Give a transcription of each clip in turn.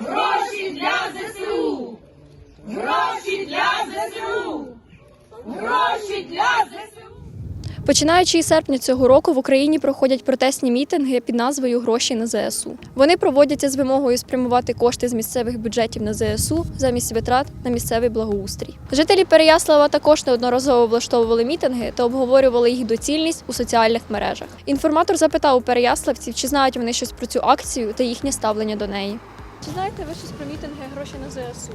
Гроші для ЗСУ! Гроші для ЗСУ! Гроші для ЗСУ! Починаючи із серпня цього року в Україні проходять протестні мітинги під назвою Гроші на ЗСУ. Вони проводяться з вимогою спрямувати кошти з місцевих бюджетів на ЗСУ замість витрат на місцевий благоустрій. Жителі Переяслава також неодноразово влаштовували мітинги та обговорювали їх доцільність у соціальних мережах. Інформатор запитав у переяславців, чи знають вони щось про цю акцію та їхнє ставлення до неї. Чи знаєте ви щось про мітинги гроші на ЗСУ?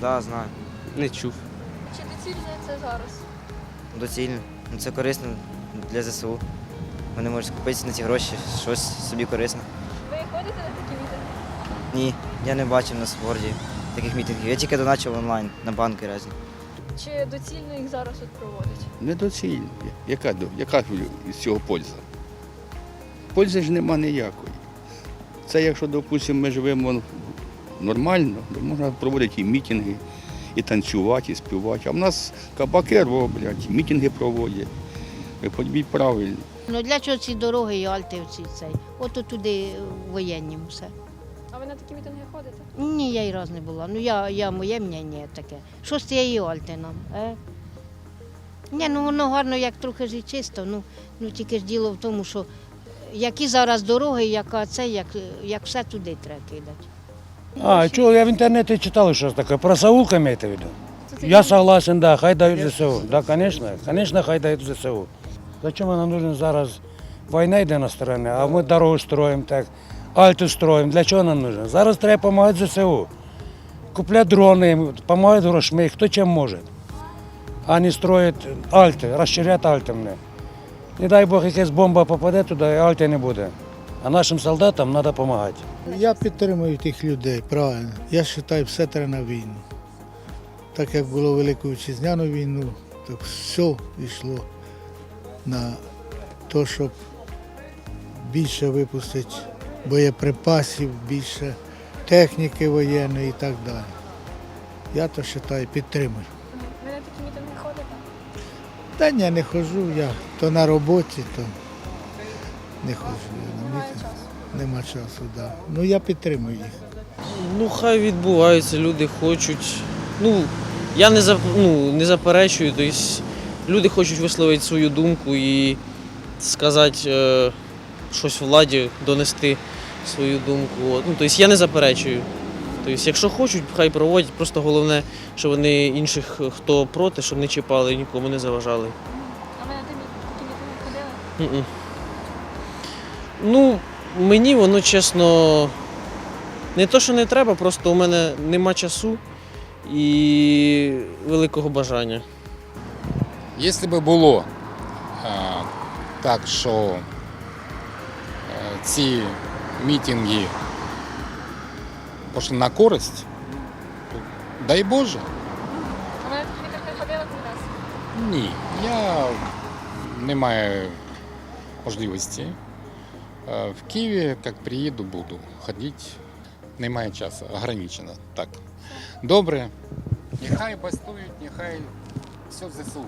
Да, знаю. Не чув. Чи доцільне це зараз? Доцільно. Ну, Це корисно для ЗСУ. Вони можуть купити на ці гроші щось собі корисне. Ви ходите на такі мітинги? Ні, я не бачив на Сворді таких мітингів. Я тільки доначив онлайн на банки різні. Чи доцільно їх зараз от проводять? Недоцільно. Яка, яка з цього польза? Пользи ж нема ніякої. Це якщо, допустимо, ми живемо нормально, то можна проводити і мітинги, і танцювати, і співати. А в нас кабаки роблять, мітинги проводять. Ви подбіть правильно. Ну для чого ці дороги і альти оці цей? Ото туди воєнні все. А ви на такі мітинги ходите? Ні, я й раз не була. Ну я, я моє мнення таке. Що з цієї альти нам? Е? Ні, ну воно гарно, як трохи ж і чисто. Ну, ну тільки ж діло в тому, що які зараз дороги, яка це, як, як все туди треба кидати. А, что, я в интернете читал что такое. Про Саулка имеете в виду? Я согласен, да, хай дают ЗСУ. Да, конечно, конечно, хай дают ЗСУ. Зачем нам нужен зараз? Война йде на стороні, а ми дорогу строїмо так, альту строїмо. Для чого нам нужно? Зараз треба допомагати ЗСУ. Купляти дрони, допомагати грошми, хто чим може. А не строїть альти, розширяти альти. Не дай Бог, якась бомба попаде туди, і альти не буде. А нашим солдатам треба допомагати. Я підтримую тих людей, правильно. Я вважаю, все треба на війну. Так як було Велику Вітчизняну війну, так все йшло на те, щоб більше випустити боєприпасів, більше техніки воєнної і так далі. Я то вважаю, підтримую. Ви на такі мітинги ходите? Та ні, не ходжу, я то на роботі, то не на Немає часу. Нема часу, так. Да. Ну я підтримую їх. Ну, хай відбувається, люди хочуть. Ну, я не, за, ну, не заперечую, тобто люди хочуть висловити свою думку і сказати е, щось владі, донести свою думку. От. Ну, тобто я не заперечую. Тобто, якщо хочуть, хай проводять. Просто головне, щоб вони інших, хто проти, щоб не чіпали, нікому не заважали. А ви на такі такі мітинги ходили? Ну, мені воно чесно. Не то, що не треба, просто у мене нема часу і великого бажання. Якщо б було е, так, що е, ці мітинги пішли на користь, то дай Боже. Ви такі ходили? Ні, я не маю можливості. Е, В Києві, як приїду, буду ходити. Немає часу, ограничено. Так. Добре. Нехай бастують, нехай все ЗСУ.